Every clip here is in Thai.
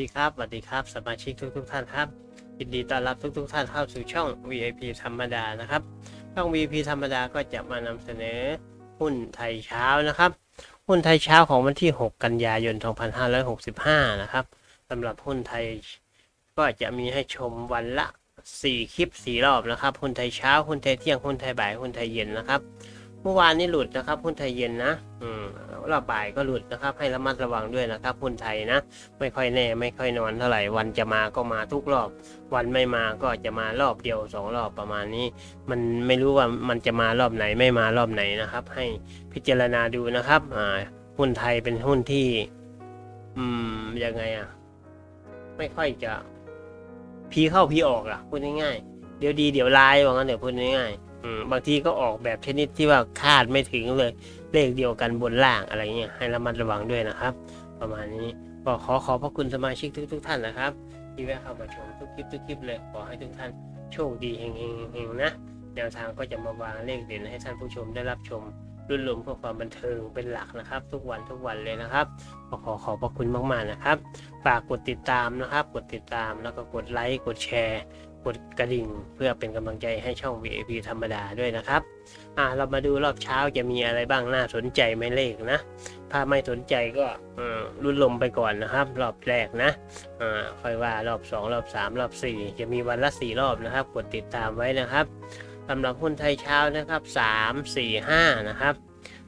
ดีครับสวัสดีครับ สมาชิกทุกทุกๆท่านครับยินดีต้อนรับทุกทุกๆท่านเข้าสู่ช่อง VIP ธรรมดานะครับ ช่อง VIP ธรรมดาก็จะมานำเสนอหุ้นไทยเช้านะครับ หุ้นไทยเช้าของวันที่ 6 กันยายน 2565 นะครับสำหรับหุ้นไทยก็จะมีให้ชมวันละ 4 คลิป 4 รอบนะครับ หุ้นไทยเช้า หุ้นไทยเที่ยง หุ้นไทยบ่าย หุ้นไทยเย็นนะครับ มื่อวานนี้หลุดนะครับหุ้นไทยเย็นนะอืมรอบบ่ายก็หลุดนะครับ ให้ระมัดระวังด้วยนะครับหุ้นไทยนะ ไม่ค่อยแน่ ไม่ค่อยนอนเท่าไหร่วันจะมาก็มาทุกรอบ วันไม่มาก็จะมารอบเดียวสองรอบประมาณนี้ มันไม่รู้ว่ามันจะมารอบไหนไม่มารอบไหนนะครับ ให้พิจารณาดูนะครับอ่าหุ้นไทยเป็นหุ้นที่ อืมยังไงอะไม่ค่อยจะพีเข้าพีออกอะพูดง่ายๆเดี๋ยวดีเดี๋ยวร้ายว่างั้นเดี๋ยวพูดง่ายๆ บางทีก็ออกแบบชนิดที่ว่าคาดไม่ถึงเลย เลขเดียวกันบนล่างอะไรเงี้ยให้ระมัดระวังด้วยนะครับ ประมาณนี้ก็ขอขอบพระคุณสมาชิกทุกทุกๆท่านนะครับ ที่แวะเข้ามาชมทุกคลิปทุกคลิปเลยขอให้ทุกท่านโชคดีเฮงเฮงเฮงๆนะแนวทางก็จะมาวางเลขเด่นให้ท่านผู้ชมได้รับชม รุ่นรมเพื่อความบันเทิงเป็นหลักนะครับ ทุกวันทุกวันเลยนะครับก็ขอขอบพระคุณมากๆนะครับ ฝากกดติดตามนะครับ กดติดตามแล้วก็กดไลค์กดแชร์ กดกระดิ่ง เพื่อเป็นกำลังใจให้ช่อง VIP ธรรมดาด้วยนะครับอ่าเรามาดูรอบเช้าจะมีอะไรบ้างน่าสนใจไหมเลขนะ ถ้าไม่สนใจก็รุ่นลมไปก่อนนะครับ รอบแรกนะอ่าค่อยว่ารอบสองรอบสามรอบสี่จะมีวันละสี่รอบนะครับ กดติดตามไว้นะครับ สำหรับหุ้นไทยเช้านะครับสามสี่ห้านะครับ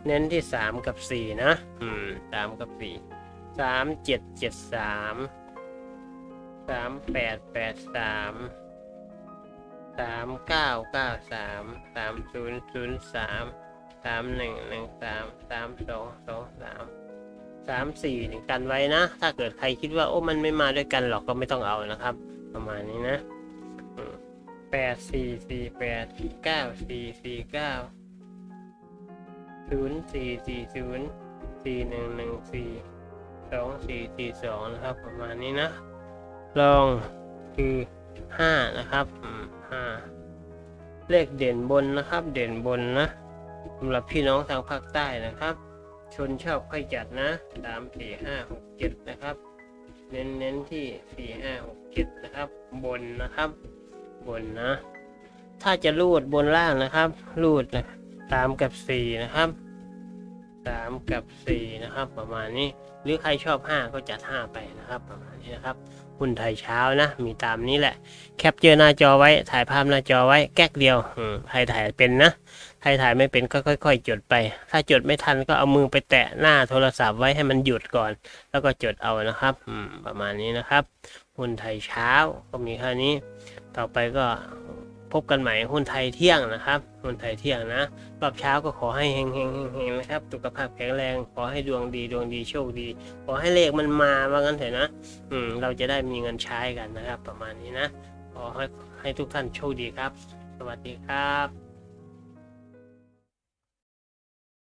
เน้นที่สามกับสี่นะ อืมสามกับสี่สามเจ็ดเจ็ดสามสามแปดแปดสามสามเก้าเก้าสามสามศูนย์ศูนย์สามสามหนึ่งหนึ่งสามสามสองสองสามสามสี่กันไว้นะ ถ้าเกิดใครคิดว่าโอ้มันไม่มาด้วยกันหรอกก็ไม่ต้องเอานะครับ ประมาณนี้นะ แปดสี่สี่แปดเก้าสี่สี่เก้าศูนย์สี่สี่ศูนย์สี่หนึ่งหนึ่งสี่สองสี่สี่สองนะครับ ประมาณนี้นะ ลองคือห้านะครับห้าเลขเด่นบนนะครับ เด่นบนนะสำหรับพี่น้องทางภาคใต้นะครับ ชนชอบค่อยจัดนะสามสี่ห้าหกเจ็ดนะครับ เน้นเน้นที่สี่ห้าหกเจ็ดนะครับ บนนะครับ บนนะ ถ้าจะรูดบนล่างนะครับ รูดนะสามกับสี่นะครับสามกับสี่นะครับ ประมาณนี้ หรือใครชอบห้าก็จัดห้าไปนะครับ ประมาณนี้นะครับหุ้นไทยเช้านะ มีตามนี้แหละ แคปเจอร์หน้าจอไว้ถ่ายภาพหน้าจอไว้แก๊กเดียวใครถ่ายเป็นนะใครถ่ายไม่เป็นก็ค่อย ๆ จดไป ถ้าจดไม่ทันก็เอามือไปแตะหน้าโทรศัพท์ไว้ให้มันหยุดก่อน แล้วก็จดเอานะครับประมาณนี้นะครับหุ้นไทยเช้าก็มีแค่นี้ ต่อไปก็พบกันใหม่หุ้นไทยเที่ยงนะครับหุ้นไทยเที่ยงนะรอบเช้าก็ขอให้เฮงเฮงเฮงๆนะครับสุขภาพแข็งแรง ขอให้ดวงดีดวงดีโชคดี ขอให้เลขมันมาว่างั้นเถอะนะ อืม เราจะได้มีเงินใช้กันนะครับ ประมาณนี้นะ ขอให้ให้ทุกท่านโชคดีครับ สวัสดีครับ